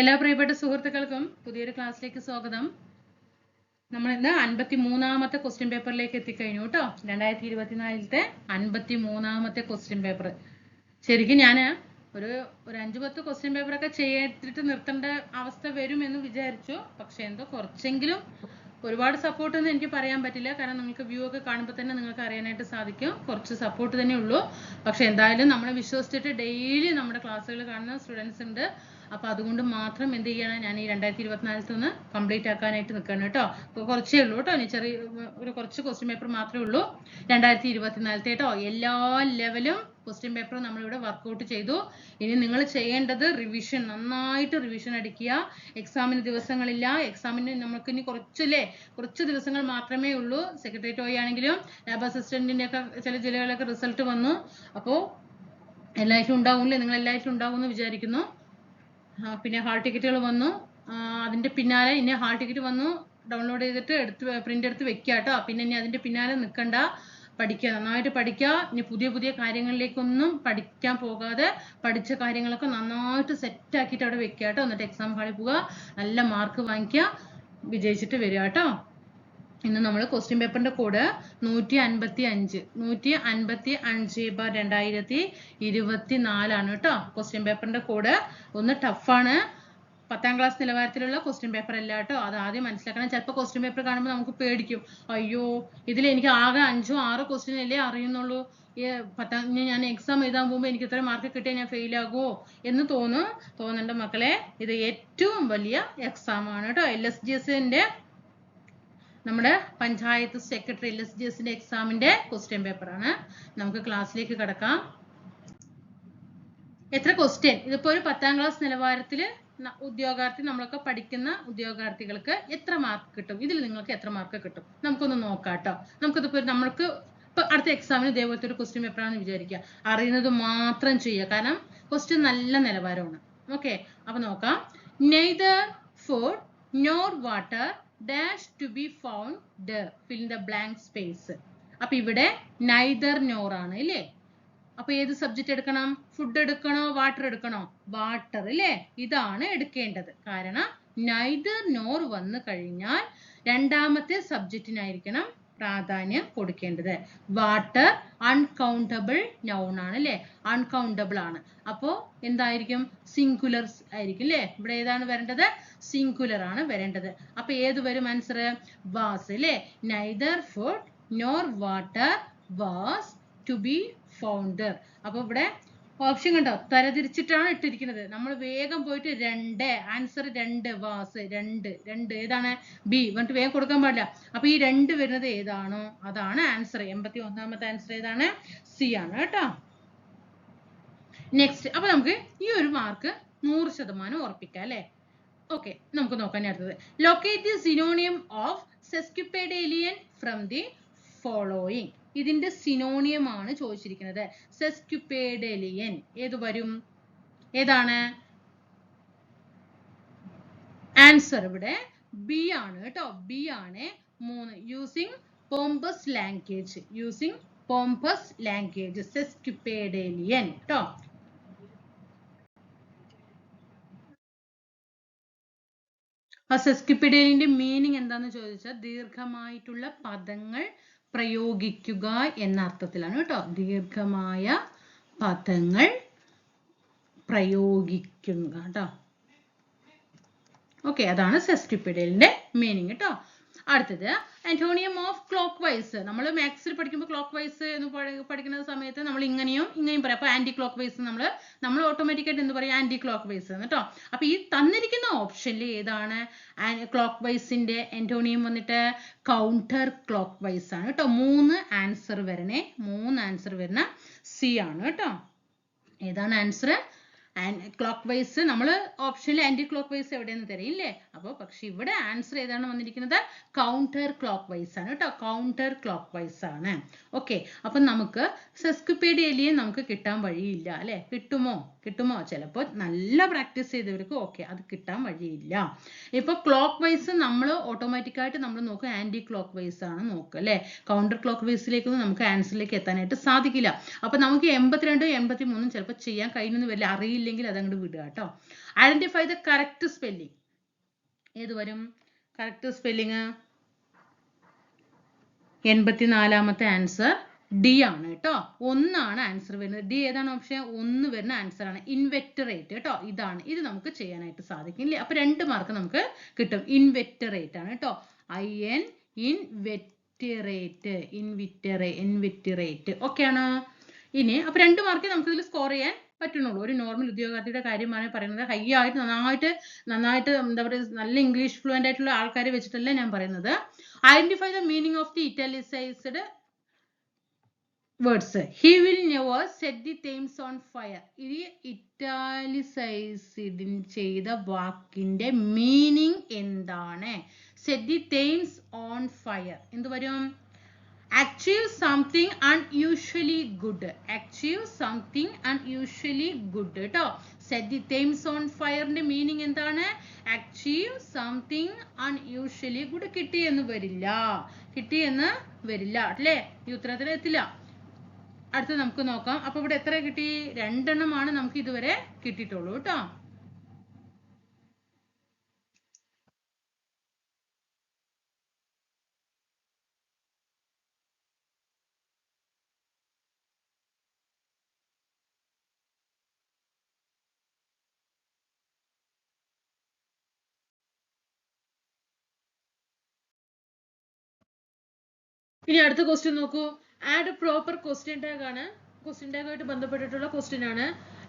എല്ലാ പ്രിയപ്പെട്ട സുഹൃത്തുക്കൾക്കും പുതിയൊരു ക്ലാസ്സിലേക്ക് സ്വാഗതം. നമ്മൾ ഇന്ന് അൻപത്തി മൂന്നാമത്തെ ക്വസ്റ്റ്യൻ പേപ്പറിലേക്ക് എത്തിക്കഴിഞ്ഞു കേട്ടോ. രണ്ടായിരത്തി ഇരുപത്തിനാലിലത്തെ അൻപത്തി മൂന്നാമത്തെ ക്വസ്റ്റ്യൻ പേപ്പർ ശരിക്കും ഞാൻ ഒരു ഒരു അഞ്ചു പത്ത് ക്വസ്റ്റ്യൻ പേപ്പറൊക്കെ ചെയ്തിട്ട് നിർത്തേണ്ട അവസ്ഥ വരുമെന്ന് വിചാരിച്ചു. പക്ഷെ എന്തോ കുറച്ചെങ്കിലും ഒരുപാട് സപ്പോർട്ട് ഒന്നും എനിക്ക് പറയാൻ പറ്റില്ല. കാരണം നിങ്ങൾക്ക് വ്യൂ ഒക്കെ കാണുമ്പോൾ തന്നെ നിങ്ങൾക്ക് അറിയാനായിട്ട് സാധിക്കും. കുറച്ച് സപ്പോർട്ട് തന്നെ ഉള്ളൂ. പക്ഷെ എന്തായാലും നമ്മളെ വിശ്വസിച്ചിട്ട് ഡെയിലി നമ്മുടെ ക്ലാസ്സുകൾ കാണുന്ന സ്റ്റുഡൻസ് ഉണ്ട്. അപ്പൊ അതുകൊണ്ട് മാത്രം എന്ത് ചെയ്യണം? ഞാൻ ഈ രണ്ടായിരത്തി ഇരുപത്തിനാലത്ത് നിന്ന് കംപ്ലീറ്റ് ആക്കാനായിട്ട് നിൽക്കണം കേട്ടോ. കുറച്ചേ ഉള്ളൂ കേട്ടോ. ഇനി ചെറിയ ഒരു കുറച്ച് ക്വസ്റ്റ്യൻ പേപ്പർ മാത്രമേ ഉള്ളൂ. രണ്ടായിരത്തി ഇരുപത്തിനാലത്തെ കേട്ടോ. എല്ലാ ലെവലും ക്വസ്റ്റ്യൻ പേപ്പർ നമ്മളിവിടെ വർക്കൗട്ട് ചെയ്തു. ഇനി നിങ്ങൾ ചെയ്യേണ്ടത് റിവിഷൻ നന്നായിട്ട് റിവിഷൻ അടിക്കുക എക്സാമിന് ദിവസങ്ങളില്ല. എക്സാമിന് നമുക്ക് ഇനി കുറച്ചല്ലേ? കുറച്ച് ദിവസങ്ങൾ മാത്രമേ ഉള്ളൂ. സെക്രട്ടേറിയറ്റ് വഴി ആണെങ്കിലും ലാബ് അസിസ്റ്റന്റിന്റെ ഒക്കെ ചില ജില്ലകളിലൊക്കെ റിസൾട്ട് വന്നു. അപ്പോൾ എല്ലായിട്ടും ഉണ്ടാവില്ലേ നിങ്ങൾ എല്ലായിട്ടും ഉണ്ടാവും എന്ന് വിചാരിക്കുന്നു. പിന്നെ ഹാൾ ടിക്കറ്റുകൾ വന്നു. അതിന്റെ പിന്നാലെ ഇനി ഹാൾ ടിക്കറ്റ് വന്നു. ഡൗൺലോഡ് ചെയ്തിട്ട് എടുത്ത് പ്രിന്റ് എടുത്ത് വെക്കുക കേട്ടോ. പിന്നെ ഇനി അതിന്റെ പിന്നാലെ നിൽക്കണ്ട. പഠിക്കുക നന്നായിട്ട് പഠിക്കുക. ഇനി പുതിയ പുതിയ കാര്യങ്ങളിലേക്കൊന്നും പഠിക്കാൻ പോകാതെ പഠിച്ച കാര്യങ്ങളൊക്കെ നന്നായിട്ട് സെറ്റ് ആക്കിയിട്ട് അവിടെ വെക്കുക കേട്ടോ. എന്നിട്ട് എക്സാം ഹാളിൽ പോവുക. നല്ല മാർക്ക് വാങ്ങിക്കുക. വിജയിച്ചിട്ട് വരിക കേട്ടോ. ഇന്ന് നമ്മൾ ക്വസ്റ്റ്യൻ പേപ്പറിന്റെ കോഡ് നൂറ്റി അൻപത്തി അഞ്ച് നൂറ്റി അൻപത്തി അഞ്ച് ബാർ രണ്ടായിരത്തി ഇരുപത്തി നാലാണ് കേട്ടോ ക്വസ്റ്റ്യൻ പേപ്പറിന്റെ കോഡ് ഒന്ന് ടഫാണ് പത്താം ക്ലാസ് നിലവാരത്തിലുള്ള ക്വസ്റ്റ്യൻ പേപ്പർ അല്ല കേട്ടോ. അത് ആദ്യം മനസ്സിലാക്കണം. ചിലപ്പോൾ ക്വസ്റ്റ്യൻ പേപ്പർ കാണുമ്പോൾ നമുക്ക് പേടിക്കും. അയ്യോ ഇതിൽ എനിക്ക് ആകെ അഞ്ചോ ആറോ ക്വസ്റ്റ്യൻ അല്ലേ അറിയുന്നുള്ളൂ. പത്താം ഞാൻ എക്സാം എഴുതാൻ പോകുമ്പോൾ എനിക്ക് ഇത്ര മാർക്ക് കിട്ടിയാൽ ഞാൻ ഫെയിലാകുമോ എന്ന് തോന്നും തോന്നേണ്ട മക്കളെ. ഇത് ഏറ്റവും വലിയ എക്സാം ആണ് കേട്ടോ. എൽ എസ് ജി എസിന്റെ നമ്മുടെ panchayat secretary L S G എസിന്റെ എക്സാമിന്റെ ക്വസ്റ്റ്യൻ പേപ്പറാണ് നമുക്ക് ക്ലാസ്സിലേക്ക് കിടക്കാം. എത്ര ക്വസ്റ്റ്യൻ ഇതിപ്പോ ഒരു പത്താം ക്ലാസ് നിലവാരത്തിൽ ഉദ്യോഗാർത്ഥി നമ്മളൊക്കെ പഠിക്കുന്ന ഉദ്യോഗാർത്ഥികൾക്ക് എത്ര മാർക്ക് കിട്ടും? ഇതിൽ നിങ്ങൾക്ക് എത്ര മാർക്ക് കിട്ടും? നമുക്കൊന്ന് നോക്കാം കേട്ടോ നമുക്കിതിപ്പോ നമ്മൾക്ക് ഇപ്പൊ അടുത്ത എക്സാമിന് ഇതേപോലത്തെ ഒരു ക്വസ്റ്റ്യൻ പേപ്പറാണെന്ന് വിചാരിക്കുക. അറിയുന്നത് മാത്രം ചെയ്യുക. കാരണം ക്വസ്റ്റ്യൻ നല്ല നിലവാരമാണ്. ഓക്കെ അപ്പൊ നോക്കാം. Neither food nor water dash to be found fill the blank space അപ്പൊ ഇവിടെ നൈദർ നോർ ആണ് ഇല്ലേ? അപ്പൊ ഏത് സബ്ജക്റ്റ് എടുക്കണം? ഫുഡ് എടുക്കണോ? വാട്ടർ എടുക്കണോ? വാട്ടർ അല്ലേ ഇതാണ് എടുക്കേണ്ടത്. കാരണം നൈദർ നോർ വന്ന് കഴിഞ്ഞാൽ രണ്ടാമത്തെ സബ്ജക്റ്റിനായിരിക്കണം പ്രാധാന്യം കൊടുക്കേണ്ടത്. വാട്ടർ അൺകൗണ്ടബിൾ നൗൺ ആണ് അല്ലേ അൺകൗണ്ടബിൾ ആണ്. അപ്പോ എന്തായിരിക്കും? സിംഗുലർ ആയിരിക്കും അല്ലേ ഇവിടെ ഏതാണ് വരേണ്ടത്? സിംഗുലർ ആണ് വരേണ്ടത്. അപ്പൊ ഏത് വരും ആൻസർ വാസ് അല്ലേ neither food nor water was to be founder അപ്പൊ ഇവിടെ ഓപ്ഷൻ കണ്ടോ? തരതിരിച്ചിട്ടാണ് ഇട്ടിരിക്കുന്നത്. നമ്മൾ വേഗം പോയിട്ട് രണ്ട് ആൻസർ രണ്ട് വാസ് രണ്ട് രണ്ട്. ഏതാണ്? ബി എന്നിട്ട് വേഗം കൊടുക്കാൻ പാടില്ല. അപ്പൊ ഈ രണ്ട് വരുന്നത് ഏതാണോ? അതാണ് ആൻസർ എൺപത്തി ഒന്നാമത്തെ ആൻസർ ഏതാണ്? സി ആണ് കേട്ടോ. നെക്സ്റ്റ് അപ്പൊ നമുക്ക് ഈ ഒരു മാർക്ക് നൂറ് ശതമാനം ഉറപ്പിക്കാം അല്ലെ? ഓക്കെ നമുക്ക് നോക്കാൻ അടുത്തത്. Locate the synonym of sesquipedalian from the following ഇതിന്റെ സിനോണിയം ആണ് ചോദിച്ചിരിക്കുന്നത്. സെസ്ക്യുപേഡലിയൻ ഏത് വരും? ഏതാണ്? ആൻസർ ഇവിടെ ബി ആണ് കേട്ടോ. ബി ആണ് മൂന്ന്. Using pompous language using pompous language sesquipedalian കേട്ടോ. ആ സെസ്ക്യുപെഡേലിയന്റെ മീനിങ് എന്താന്ന് ചോദിച്ചാൽ ദീർഘമായിട്ടുള്ള പദങ്ങൾ പ്രയോഗിക്കുക എന്ന അർത്ഥത്തിലാണ് കേട്ടോ. ദീർഘമായ പദങ്ങൾ പ്രയോഗിക്കുക കേട്ടോ. ഓക്കെ അതാണ് സെസ്റ്റിപ്പിഡലിന്റെ മീനിങ് കേട്ടോ. അടുത്തത് ആന്റോണിയം ഓഫ് ക്ലോക്ക് വൈസ് നമ്മൾ മാത്സിൽ പഠിക്കുമ്പോൾ ക്ലോക്ക് വൈസ് എന്ന് പഠി- പഠിക്കുന്ന സമയത്ത് നമ്മൾ ഇങ്ങനെയും ഇങ്ങനെയും പറയും. അപ്പൊ ആന്റി ക്ലോക്ക് വൈസ് നമ്മൾ നമ്മൾ ഓട്ടോമാറ്റിക്കായിട്ട് എന്ത് പറയും? ആന്റി ക്ലോക്ക് വൈസ് എന്ന് കേട്ടോ അപ്പൊ ഈ തന്നിരിക്കുന്ന ഓപ്ഷനിൽ ഏതാണ്? ക്ലോക്ക് വൈസിന്റെ ആന്റോണിയം വന്നിട്ട് കൗണ്ടർ ക്ലോക്ക് വൈസ് ആണ് കേട്ടോ മൂന്ന് ആൻസർ വരണേ. മൂന്ന് ആൻസർ വരുന്ന സി ആണ് കേട്ടോ ഏതാണ് ആൻസർ ക്ലോക്ക് വൈസ് നമ്മൾ ഓപ്ഷനിൽ ആന്റി ക്ലോക്ക് വൈസ് എവിടെയെന്ന് തരയില്ലേ? അപ്പോൾ പക്ഷെ ഇവിടെ ആൻസർ ഏതാണ് വന്നിരിക്കുന്നത്? കൗണ്ടർ ക്ലോക്ക് വൈസ് ആണ് കേട്ടോ. കൗണ്ടർ ക്ലോക്ക് വൈസ് ആണ്. ഓക്കെ അപ്പൊ നമുക്ക് സെസ്ക്യുപേഡിയലിയെ നമുക്ക് കിട്ടാൻ വഴിയില്ല അല്ലെ? കിട്ടുമോ? കിട്ടുമോ? ചിലപ്പോൾ നല്ല പ്രാക്ടീസ് ചെയ്തവർക്ക് ഓക്കെ അത് കിട്ടാൻ വഴിയില്ല. ഇപ്പൊ ക്ലോക്ക് വൈസ് നമ്മൾ ഓട്ടോമാറ്റിക് ആയിട്ട് നമ്മൾ നോക്കുക ആന്റി ക്ലോക്ക് വൈസ് ആണ് നോക്കുക അല്ലെ? കൗണ്ടർ ക്ലോക്ക് വൈസിലേക്കൊന്നും നമുക്ക് ആൻസറിലേക്ക് എത്താനായിട്ട് സാധിക്കില്ല. അപ്പൊ നമുക്ക് എൺപത്തിരണ്ടും എൺപത്തി മൂന്നും ചിലപ്പോൾ ചെയ്യാൻ കഴിഞ്ഞെന്ന് വരില്ല. അറിയില്ല അറിയില്ലെങ്കിൽ അതങ്ങോട്ട് വിടുക കേട്ടോ ഐഡന്റിഫൈ ദ കറക്റ്റ് സ്പെല്ലിംഗ് ഏത് വരും? കറക്റ്റ് സ്പെല്ലിങ് എൺപത്തിനാലാമത്തെ ആൻസർ ഡി ആണ് കേട്ടോ ഒന്നാണ് ആൻസർ വരുന്നത്. ഡി ഏതാണ് ഓപ്ഷൻ ഒന്ന് വരുന്ന ആൻസർ ആണ്. ഇൻവെറ്ററേറ്റ് കേട്ടോ ഇതാണ്. ഇത് നമുക്ക് ചെയ്യാനായിട്ട് സാധിക്കും ഇല്ലേ അപ്പൊ രണ്ട് മാർക്ക് നമുക്ക് കിട്ടും. ഇൻവെറ്ററേറ്റ് ആണ് കേട്ടോ I N inveterate inveterate inveterate okay ആണോ? ഇനി അപ്പൊ രണ്ട് മാർക്ക് നമുക്ക് ഇതിൽ സ്കോർ ചെയ്യാൻ പറ്റുന്നുള്ളൂ ഒരു നോർമൽ ഉദ്യോഗാർത്ഥിയുടെ കാര്യമാണ് പറയുന്നത്. ഹൈ ആയിട്ട് നന്നായിട്ട് നന്നായിട്ട് എന്താ പറയുക നല്ല ഇംഗ്ലീഷ് ഫ്ലുവന്റ് ആയിട്ടുള്ള ആൾക്കാരെ വെച്ചിട്ടല്ല ഞാൻ പറയുന്നത്. Identify the meaning of the italicised words he will never set the Thames on fire ഈ ഇറ്റാലിസൈസ്ഡ് ചെയ്ത വാക്കിന്റെ മീനിങ് എന്താണ്? Set the Thames on fire എന്ത് വരും? Achieve something unusually good achieve something unusually good കേട്ടോ set the themes on fire ന്റെ meaning എന്താണ് achieve something unusually good കിട്ടി എന്ന് വരില്ല കിട്ടി എന്ന് വരില്ല അല്ലേ ഈ ഉത്തരത്തിൽ എത്തില്ല അടുത്ത നമുക്ക് നോക്കാം അപ്പൊ ഇവിടെ എത്ര കിട്ടി രണ്ടെണ്ണമാണ് നമുക്ക് ഇതുവരെ കിട്ടിയിട്ടുള്ളൂ കേട്ടോ ഇനി അടുത്ത ക്വസ്റ്റ്യൻ നോക്കൂ. ആഡ് പ്രോപ്പർ ക്വസ്റ്റ്യൻ ടാഗ് ആണ്. ക്വസ്റ്റ്യൻ ടാഗ് ആയിട്ട് ബന്ധപ്പെട്ടിട്ടുള്ള ക്വസ്റ്റ്യൻ ആണ്.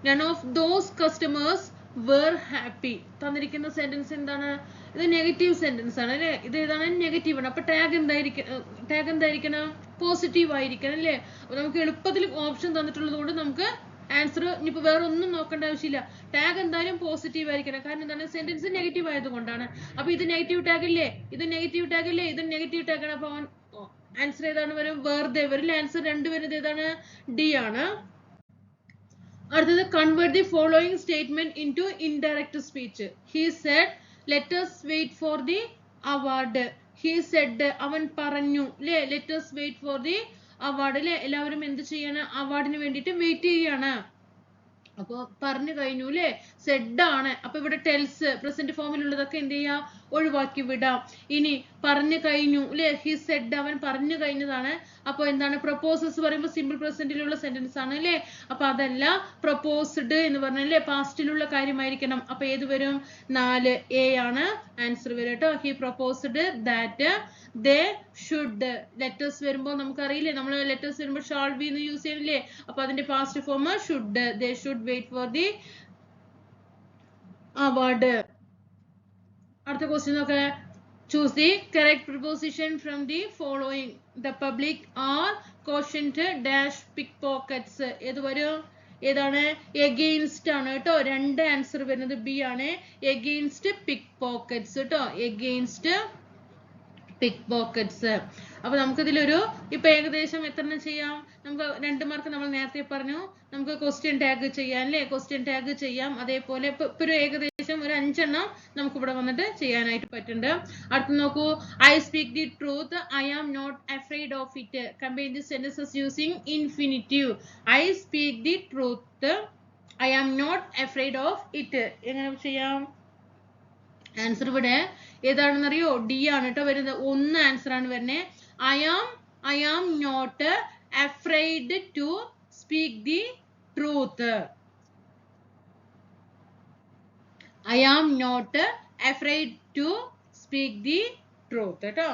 None of those customers were happy തന്നിരിക്കുന്ന സെന്റൻസ് എന്താണ്? ഇത് നെഗറ്റീവ് സെന്റൻസ് ആണ് അല്ലേ? ഇത് ഏതാണ്? നെഗറ്റീവ് ആണ്. അപ്പൊ ടാഗ് എന്തായിരിക്കണം ടാഗ് എന്തായിരിക്കണം? പോസിറ്റീവ് ആയിരിക്കണം അല്ലേ? നമുക്ക് എളുപ്പത്തിൽ ഓപ്ഷൻ തന്നിട്ടുള്ളത് കൊണ്ട് നമുക്ക് ആൻസർ ഇനിയിപ്പോ വേറെ ഒന്നും നോക്കേണ്ട ആവശ്യമില്ല. ടാഗ് എന്തായാലും പോസിറ്റീവ് ആയിരിക്കണം. കാരണം എന്താണ്? സെന്റൻസ് നെഗറ്റീവ് ആയതുകൊണ്ടാണ് അപ്പൊ ഇത് നെഗറ്റീവ് ടാഗ് ഇല്ലേ? ഇത് നെഗറ്റീവ് ടാഗ് ഇല്ലേ? ഇത് നെഗറ്റീവ് ടാഗ് ആണ്. അപ്പൊ ആൻസർ ഏതാണ് വരും? വേർതെ വരില്ല ആൻസർ രണ്ട് വരുന്നത് ഏതാണ്? ഡി ആണ്. അടുത്തത് convert the following statement into indirect speech he said let's wait for the award he said അവൻ പറഞ്ഞു. അല്ലേ let's wait for the award അല്ലെ എല്ലാവരും എന്ത് ചെയ്യാണ്? അവാർഡിന് വേണ്ടിയിട്ട് വെയിറ്റ് ചെയ്യാണ്. അപ്പൊ പറഞ്ഞു കഴിഞ്ഞു അല്ലേ സെഡ് ആണ്. അപ്പൊ ഇവിടെ ടെൽസ് പ്രസന്റ് ഫോമിലുള്ളതൊക്കെ എന്ത് ചെയ്യാം? ഒഴിവാക്കി വിടാം. ഇനി പറഞ്ഞു കഴിഞ്ഞു. അല്ലെ ഹി സെഡ് അവൻ പറഞ്ഞു കഴിഞ്ഞതാണ്. അപ്പൊ എന്താണ്? പ്രപ്പോസസ് പറയുമ്പോൾ സിമ്പിൾ പ്രസന്റിലുള്ള സെന്റൻസ് ആണ് അല്ലെ അപ്പൊ അതല്ല പ്രപ്പോസ്ഡ് എന്ന് പറഞ്ഞല്ലേ പാസ്റ്റിലുള്ള കാര്യമായിരിക്കണം. അപ്പൊ ഏത് വരും? നാല് എ ആണ് ആൻസർ വരും കേട്ടോ. He proposed that they should letters വരുമ്പോൾ നമുക്കറിയില്ലേ? നമ്മൾ ലെറ്റേഴ്സ് വരുമ്പോൾ ഷാൾ ബി എന്ന് യൂസ് ചെയ്യുന്നില്ലേ അപ്പൊ അതിന്റെ past form should they should wait for the award അടുത്ത ക്വസ്റ്റ്യൻ നോക്കേ choose the correct preposition from the following the public are cautioned dash pickpockets ഏത് വരും? ഏതാണ്? എഗെയിൻസ്റ്റ് ആണ് കേട്ടോ. രണ്ട് ആൻസർ വരുന്നത് ബി ആണ്. എഗെയിൻസ്റ്റ് പിക് പോക്കറ്റ്സ് കേട്ടോ. എഗെയിൻസ്റ്റ് പിക് പോക്കറ്റ്സ് അപ്പൊ നമുക്ക് ഇതിലൊരു ഇപ്പൊ ഏകദേശം എത്ര എണ്ണം ചെയ്യാം? നമുക്ക് രണ്ട് മാർക്ക് നമ്മൾ നേരത്തെ പറഞ്ഞു. നമുക്ക് ക്വസ്റ്റ്യൻ ടാഗ് ചെയ്യാം അല്ലേ? ക്വസ്റ്റ്യൻ ടാഗ് ചെയ്യാം. അതേപോലെ ഇപ്പൊ ഒരു ഏകദേശം ഒരു അഞ്ചെണ്ണം നമുക്ക് ഇവിടെ വന്നിട്ട് ചെയ്യാനായിട്ട് പറ്റുന്നുണ്ട്. അടുത്ത് നോക്കൂ. I speak the truth I am not afraid of it combine the sentences using infinitive I speak the truth I am not afraid of it എങ്ങനെ ചെയ്യാം? ആൻസർ ഇവിടെ ഏതാണെന്നറിയോ? ഡി ആണ് കേട്ടോ വരുന്നത്. ഒന്ന് ആൻസർ ആണ് വരുന്നത് I am I am not afraid to speak the truth I am not afraid to speak the truth കേട്ടോ?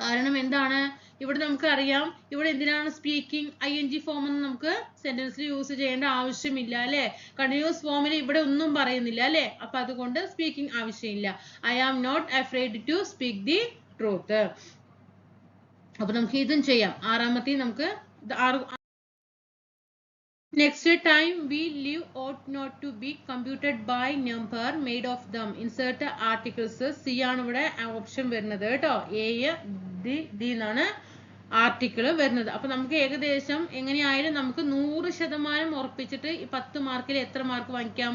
കാരണം എന്താണ്? ഇവിടെ നമുക്ക് അറിയാം. ഇവിടെ എന്തിനാണ് speaking I N G form എന്ന് നമുക്ക് സെന്റൻസിൽ യൂസ് ചെയ്യേണ്ട ആവശ്യമില്ല അല്ലെ? കണ്ടിന്യൂസ് ഫോമിൽ ഇവിടെ ഒന്നും പറയുന്നില്ല അല്ലെ? അപ്പൊ അതുകൊണ്ട് സ്പീക്കിംഗ് ആവശ്യമില്ല. I am not afraid to speak the truth അപ്പൊ നമുക്ക് ഇതും ചെയ്യാം. ആറാമത്തെ നമുക്ക് ആറ് Next time we live ought not to be computed by number made of them. Insert articles. C ആണ് ഇവിടെ ഓപ്ഷൻ വരുന്നത് കേട്ടോ. എ ഡി ഡി എന്നാണ് ആർട്ടിക്കിൾ വരുന്നത്. അപ്പൊ നമുക്ക് ഏകദേശം എങ്ങനെയായാലും നമുക്ക് നൂറ് ശതമാനം ഉറപ്പിച്ചിട്ട് ഈ പത്ത് മാർക്കിൽ എത്ര മാർക്ക് വാങ്ങിക്കാം?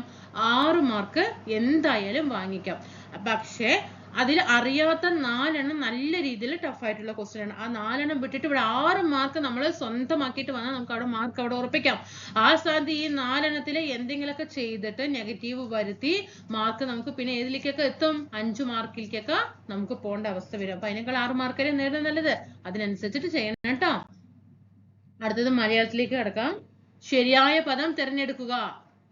ആറ് മാർക്ക് എന്തായാലും വാങ്ങിക്കാം. പക്ഷേ അതിൽ അറിയാത്ത നാലെണ്ണം നല്ല രീതിയിൽ ടഫ് ആയിട്ടുള്ള ക്വസ്റ്റ്യൻ ആണ്. ആ നാലെണ്ണം വിട്ടിട്ട് ഇവിടെ ആറ് മാർക്ക് നമ്മൾ സ്വന്തമാക്കിയിട്ട് വന്നാൽ നമുക്ക് അവിടെ മാർക്ക് അവിടെ ഉറപ്പിക്കാം. ആ സ്ഥാനത്ത് ഈ നാലെണ്ണത്തിൽ എന്തെങ്കിലുമൊക്കെ ചെയ്തിട്ട് നെഗറ്റീവ് വരുത്തി മാർക്ക് നമുക്ക് പിന്നെ ഏതിലേക്കൊക്കെ എത്തും? അഞ്ചു മാർക്കിലേക്കൊക്കെ നമുക്ക് പോകേണ്ട അവസ്ഥ വരും. അപ്പൊ അതിനേക്കാൾ ആറ് മാർക്കരെ നേടുന്നത് നല്ലത്? അതിനനുസരിച്ചിട്ട് ചെയ്യണം കേട്ടോ. അടുത്തത് മലയാളത്തിലേക്ക് കിടക്കാം. ശരിയായ പദം തിരഞ്ഞെടുക്കുക.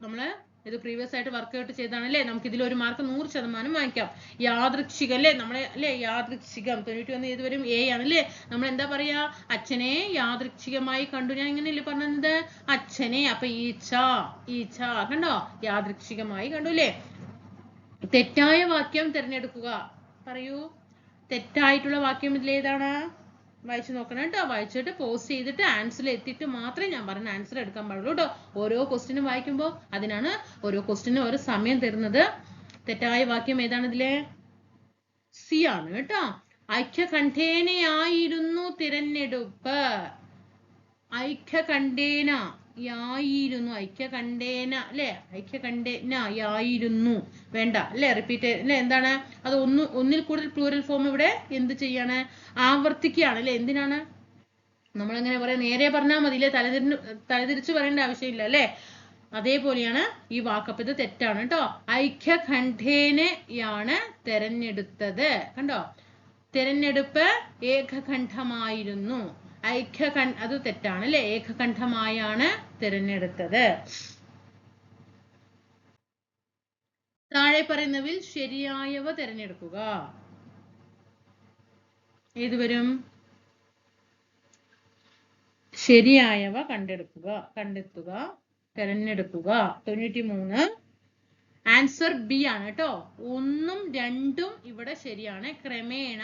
നമ്മൾ ഇത് പ്രീവിയസ് ആയിട്ട് വർക്കൗട്ട് ചെയ്താണ് അല്ലേ നമുക്ക് ഇതിൽ ഒരു മാർക്ക് നൂറ് ശതമാനം വാങ്ങിക്കാം. യാദൃച്ഛികം അല്ലേ? നമ്മളെ അല്ലേ? യാദൃച്ഛികം. തൊണ്ണൂറ്റി ഒന്ന് ഏത് വരും എ ആണ് അല്ലേ നമ്മൾ എന്താ പറയാ? അച്ഛനെ യാദൃച്ഛികമായി കണ്ടു. ഞാൻ ഇങ്ങനെയല്ലേ പറഞ്ഞത്? അച്ഛനെ അപ്പൊ ഈച്ച ഈച്ച കണ്ടോ? യാദൃച്ഛികമായി കണ്ടു അല്ലേ? തെറ്റായ വാക്യം തിരഞ്ഞെടുക്കുക. പറയൂ. തെറ്റായിട്ടുള്ള വാക്യം ഇതിലേതാണ്? വായിച്ചു നോക്കണം കേട്ടോ. വായിച്ചിട്ട് പോസ്റ്റ് ചെയ്തിട്ട് ആൻസർ എത്തിയിട്ട് മാത്രമേ ഞാൻ പറഞ്ഞ ആൻസർ എടുക്കാൻ പാടുള്ളൂ കേട്ടോ. ഓരോ ക്വസ്റ്റിനും വായിക്കുമ്പോൾ അതിനാണ് ഓരോ ക്വസ്റ്റിനും ഓരോ സമയം തരുന്നത്. തെറ്റായ വാക്യം ഏതാണ് ഇതിലെ? സി ആണ് കേട്ടോ. ഐക്യകണ്ഠേനയായിരുന്നു തിരഞ്ഞെടുപ്പ്. ഐക്യകണ്ഠേന. യായിരുന്നു. ഐക്യകണ്ഠേന അല്ലെ? ഐക്യകണ്ഠേന യായിരുന്നു. വേണ്ട അല്ലെ? റിപ്പീറ്റ് അല്ലെ? എന്താണ്? അത് ഒന്ന് ഒന്നിൽ കൂടുതൽ പ്ലൂരൽ ഫോം ഇവിടെ എന്ത് ചെയ്യാണ്? ആവർത്തിക്കുകയാണ് അല്ലെ? എന്തിനാണ്? നമ്മളെങ്ങനെ പറയാം നേരെ പറഞ്ഞാൽ മതി അല്ലെ? തലതിരി തലതിരിച്ച് പറയേണ്ട ആവശ്യമില്ല അല്ലെ? അതേപോലെയാണ് ഈ വാക്കപ്പ്. ഇത് തെറ്റാണ് കേട്ടോ. ഐക്യകണ്ഠേനയാണ് തെരഞ്ഞെടുത്തത്. കണ്ടോ? തിരഞ്ഞെടുപ്പ് ഏകകണ്ഠമായിരുന്നു. ഐക്യകണ്ഠ അത് തെറ്റാണ് അല്ലെ ഏകകണ്ഠമായാണ് തിരഞ്ഞെടുത്തത്. താഴെ പറയുന്നവിൽ ശരിയായവ തിരഞ്ഞെടുക്കുക. ഏത് വരും? ശരിയായവ കണ്ടെടുക്കുക. കണ്ടെത്തുക തിരഞ്ഞെടുക്കുക. തൊണ്ണൂറ്റി മൂന്ന് ആൻസർ ബി ആണ് കേട്ടോ. ഒന്നും രണ്ടും ഇവിടെ ശരിയാണ്. ക്രമേണ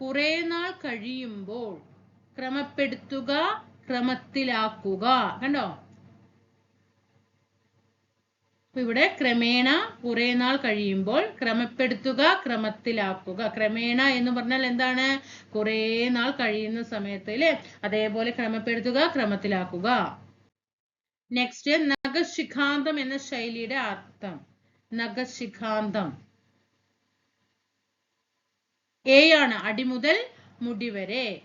കുറെ നാൾ കഴിയുമ്പോൾ ക്രമപ്പെടുത്തുക ക്രമത്തിലാക്കുക. കണ്ടോ? ഇവിടെ ക്രമേണ കുറെ നാൾ കഴിയുമ്പോൾ ക്രമപ്പെടുത്തുക ക്രമത്തിലാക്കുക. ക്രമേണ എന്ന് പറഞ്ഞാൽ എന്താണ്? കുറെ നാൾ കഴിയുന്ന സമയത്ത് അല്ലെ? അതേപോലെ ക്രമപ്പെടുത്തുക ക്രമത്തിലാക്കുക. നെക്സ്റ്റ് നഖശിഖാന്തം എന്ന ശൈലിയുടെ അർത്ഥം. നഖശിഖാന്തം. എ ആണ് അടിമുതൽ മുടി വരെ.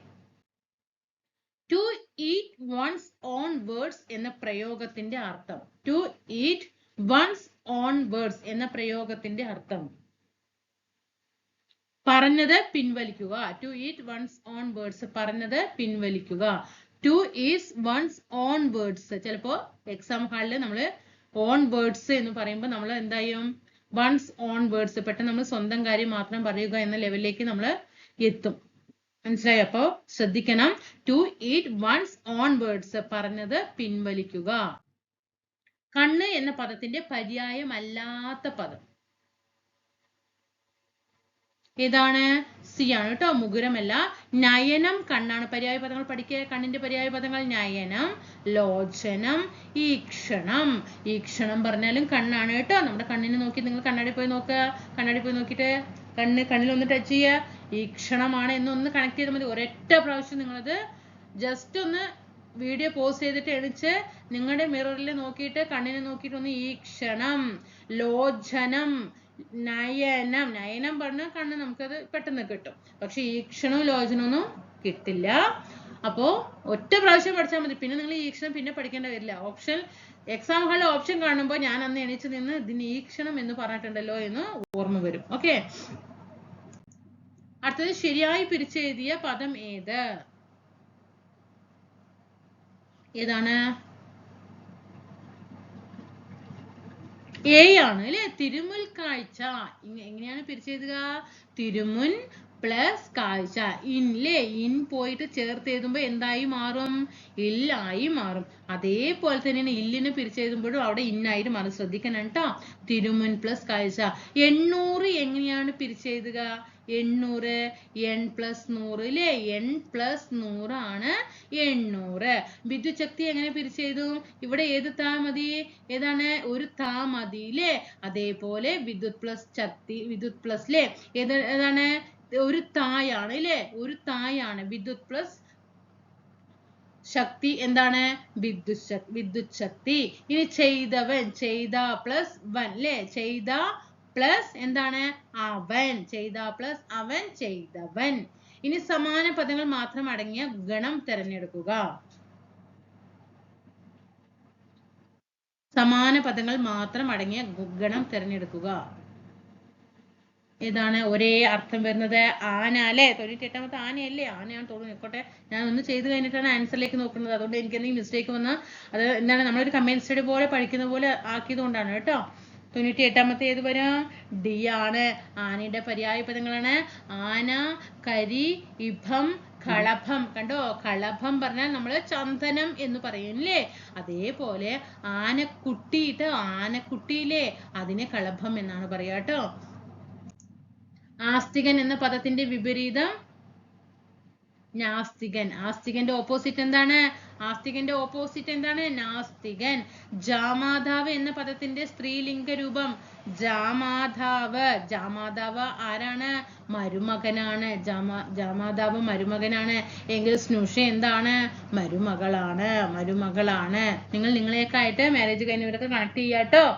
To eat one's own words എന്ന പ്രയോഗത്തിന്റെ അർത്ഥം. To eat one's own words എന്ന പ്രയോഗത്തിന്റെ അർത്ഥം. പറഞ്ഞത് പിൻവലിക്കുക. To eat one's own words പറഞ്ഞത് പിൻവലിക്കുക. To eats one's own words ചിലപ്പോ എക്സാം ഹാളിൽ നമ്മൾ ഓൺ വേർഡ്സ് എന്ന് പറയുമ്പോൾ നമ്മൾ എന്തായും? വൺസ് ഓൺ വേർഡ്സ് പെട്ടെന്ന് നമ്മൾ സ്വന്തം കാര്യം മാത്രം പറയുക എന്ന ലെവലിലേക്ക് നമ്മൾ എത്തും. മനസ്സിലായോ? അപ്പോ ശ്രദ്ധിക്കണം. To eat one's own words പറഞ്ഞത് പിൻവലിക്കുക. കണ്ണ് എന്ന പദത്തിന്റെ പര്യായമല്ലാത്ത പദം. ഏതാണ്? സി ആണ് കേട്ടോ മുകുരമല്ല. നയനം കണ്ണാണ് പര്യായ പദങ്ങൾ പഠിക്കുക. കണ്ണിന്റെ പര്യായ പദങ്ങൾ നയനം ലോചനം ഈക്ഷണം. ഈക്ഷണം പറഞ്ഞാലും കണ്ണാണ് കേട്ടോ നമ്മുടെ കണ്ണിനെ നോക്കി നിങ്ങൾ കണ്ണാടി പോയി നോക്കുക. കണ്ണാടി പോയി നോക്കിയിട്ട് കണ്ണ് കണ്ണിൽ ഒന്ന് ടച്ച് ചെയ്യുക ഈക്ഷണമാണ് എന്നൊന്ന് കണക്ട് ചെയ്താൽ മതി. ഒരൊറ്റ പ്രാവശ്യം നിങ്ങളത് ജസ്റ്റ് ഒന്ന് വീഡിയോ പോസ് ചെയ്തിട്ട് എണിച്ച് നിങ്ങളുടെ മിററിൽ നോക്കിയിട്ട് കണ്ണിനെ നോക്കിയിട്ട് ഒന്ന് ഈക്ഷണം ലോചനം നയനം നയനം പറഞ്ഞാൽ കണ്ണ് നമുക്കത് പെട്ടെന്ന് കിട്ടും. പക്ഷെ ഈക്ഷണവും ലോചനമൊന്നും കിട്ടില്ല. അപ്പോ ഒറ്റ പ്രാവശ്യം പഠിച്ചാൽ മതി. പിന്നെ നിങ്ങൾ ഈക്ഷണം പിന്നെ പഠിക്കേണ്ട വരില്ല. ഓപ്ഷൻ എക്സാം ഹാളിൽ ഓപ്ഷൻ കാണുമ്പോൾ ഞാൻ അന്ന് എണീച്ച് നിന്ന് ഇതിന് ഈക്ഷണം എന്ന് പറഞ്ഞിട്ടുണ്ടല്ലോ എന്ന് ഓർമ്മ വരും. ഓക്കെ അടുത്തത് ശരിയായി പിരിച്ചെഴുതിയ പദം ഏത്? ഏതാണ്? എ ആണ് അല്ലെ? തിരുമുൽ കാഴ്ച എങ്ങനെയാണ് പിരിച്ചെഴുതുക? തിരുമുൻ പ്ലസ് കാഴ്ച. ഇൻ ല്ലേ ഇൻ പോയിട്ട് ചേർത്ത് എഴുതുമ്പോൾ എന്തായി മാറും? ഇല്ലായി മാറും. അതേപോലെ തന്നെയാണ് ഇല്ലിനെ പിരിച്ചെഴുതുമ്പോഴും അവിടെ ഇന്നായിട്ട് മാറും. ശ്രദ്ധിക്കണം കേട്ടോ തിരുമുൻ പ്ലസ് കാഴ്ച. എണ്ണൂറ് എങ്ങനെയാണ് പിരിച്ചെഴുതുക? എണ്ണൂറ് എൺ പ്ലസ് നൂറ് അല്ലേ എൺ പ്ലസ് നൂറാണ് എണ്ണൂറ്. വിദ്യുച്ഛക്തി എങ്ങനെ പിരിച്ചെഴുതും? ഇവിടെ ഏത് താ മതി? ഏതാണ്? ഒരു താ മതി അല്ലേ അതേപോലെ വിദ്യുത് പ്ലസ് ശക്തി വിദ്യുത് പ്ലസ് അല്ലേ ഏത് ഏതാണ്? ഒരു തായാണ് അല്ലെ ഒരു തായാണ്. വിദ്യുത് പ്ലസ് ശക്തി എന്താണ്? വിദ്യുത് ശക്- വിദ്യുത് ശക്തി. ഇനി ചെയ്തവൻ ചെയ്ത പ്ലസ് വൻ അല്ലേ ചെയ്ത പ്ലസ് എന്താണ്? അവൻ. ചെയ്ത പ്ലസ് അവൻ ചെയ്തവൻ. ഇനി സമാന പദങ്ങൾ മാത്രം അടങ്ങിയ ഗണം തിരഞ്ഞെടുക്കുക. സമാന പദങ്ങൾ മാത്രം അടങ്ങിയ ഗണം തിരഞ്ഞെടുക്കുക. ഏതാണ് ഒരേ അർത്ഥം വരുന്നത്. ആന അല്ലേ? തൊണ്ണൂറ്റി എട്ടാമത്തെ ആനയല്ലേ? ആനയാണ് തോന്നുന്നു. നിൽക്കട്ടെ ഞാൻ ഒന്ന് ചെയ്ത് കഴിഞ്ഞിട്ടാണ് ആൻസറിലേക്ക് നോക്കുന്നത്. അതുകൊണ്ട് എനിക്ക് എന്തെങ്കിലും മിസ്റ്റേക്ക് വന്ന അത് എന്താണ് നമ്മളൊരു കമ്പൈൻ സ്റ്റഡി പോലെ പഠിക്കുന്ന പോലെ ആക്കിയത് കൊണ്ടാണ് കേട്ടോ. തൊണ്ണൂറ്റി എട്ടാമത്തെ ഏത് വരും? ഡി ആണ്. ആനയുടെ പര്യായ പദങ്ങളാണ്. ആന കരി ഇഭം കളഭം. കണ്ടോ? കളഭം പറഞ്ഞാൽ നമ്മൾ ചന്ദനം എന്ന് പറയും അല്ലേ? അതേപോലെ ആനക്കുട്ടി കേട്ടോ ആനക്കുട്ടിയില്ലേ? അതിനെ കളഭം എന്നാണ് പറയാ കേട്ടോ. ആസ്തികൻ എന്ന പദത്തിന്റെ വിപരീതം നാസ്തികൻ. ആസ്തികന്റെ ഓപ്പോസിറ്റ് എന്താണ്? ആസ്തികന്റെ ഓപ്പോസിറ്റ് എന്താണ്? നാസ്തികൻ. ജാമാതാവ് എന്ന പദത്തിന്റെ സ്ത്രീലിംഗ രൂപം. ജാമാതാവ്. ജാമാതാവ് ആരാണ്? മരുമകനാണ്. ജാമാ ജാമാതാവ് മരുമകനാണ്. എങ്കിൽ സ്നുഷ എന്താണ്? മരുമകളാണ്. മരുമകളാണ്. നിങ്ങൾ നിങ്ങളെയൊക്കെ ആയിട്ട് മാരേജ് കഴിഞ്ഞവരൊക്കെ കണക്ട് ചെയ്യാട്ടോ.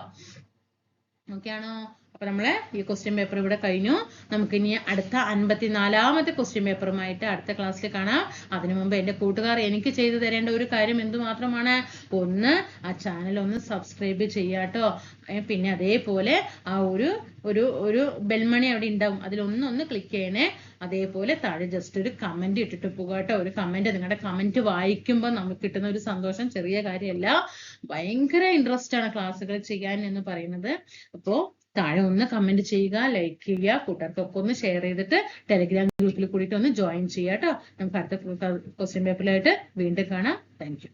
ഓക്കെ ആണോ? അപ്പൊ നമ്മളെ ഈ ക്വസ്റ്റ്യൻ പേപ്പർ ഇവിടെ കഴിഞ്ഞു. നമുക്കിനി അടുത്ത അൻപത്തിനാലാമത്തെ ക്വസ്റ്റ്യൻ പേപ്പറുമായിട്ട് അടുത്ത ക്ലാസ്സിൽ കാണാം. അതിനു മുമ്പ് എന്റെ കൂട്ടുകാർ എനിക്ക് ചെയ്തു തരേണ്ട ഒരു കാര്യം എന്തുമാത്രമാണ്? ഒന്ന് ആ ചാനൽ ഒന്ന് സബ്സ്ക്രൈബ് ചെയ്യാട്ടോ പിന്നെ അതേപോലെ ആ ഒരു ഒരു ഒരു ബെൽമണി അവിടെ ഉണ്ടാവും. അതിലൊന്നൊന്ന് ക്ലിക്ക് ചെയ്യണേ. അതേപോലെ താഴെ ജസ്റ്റ് ഒരു കമന്റ് ഇട്ടിട്ട് പോകുക കേട്ടോ ഒരു കമന്റ് നിങ്ങളുടെ കമന്റ് വായിക്കുമ്പോൾ നമുക്ക് കിട്ടുന്ന ഒരു സന്തോഷം. ചെറിയ കാര്യമല്ല. ഭയങ്കര ഇൻട്രസ്റ്റ് ആണ് ക്ലാസ്സുകൾ ചെയ്യാൻ എന്ന് പറയുന്നത്. അപ്പോ താഴെ ഒന്ന് കമന്റ് ചെയ്യുക ലൈക്ക് ചെയ്യുക കൂട്ടുകാർക്കൊക്കെ ഒന്ന് ഷെയർ ചെയ്തിട്ട് ടെലിഗ്രാം ഗ്രൂപ്പിൽ കൂടിയിട്ട് ഒന്ന് ജോയിൻ ചെയ്യുക കേട്ടോ നമുക്ക് അടുത്ത ക്വസ്റ്റ്യൻ പേപ്പറിലായിട്ട് വീണ്ടും കാണാം. താങ്ക്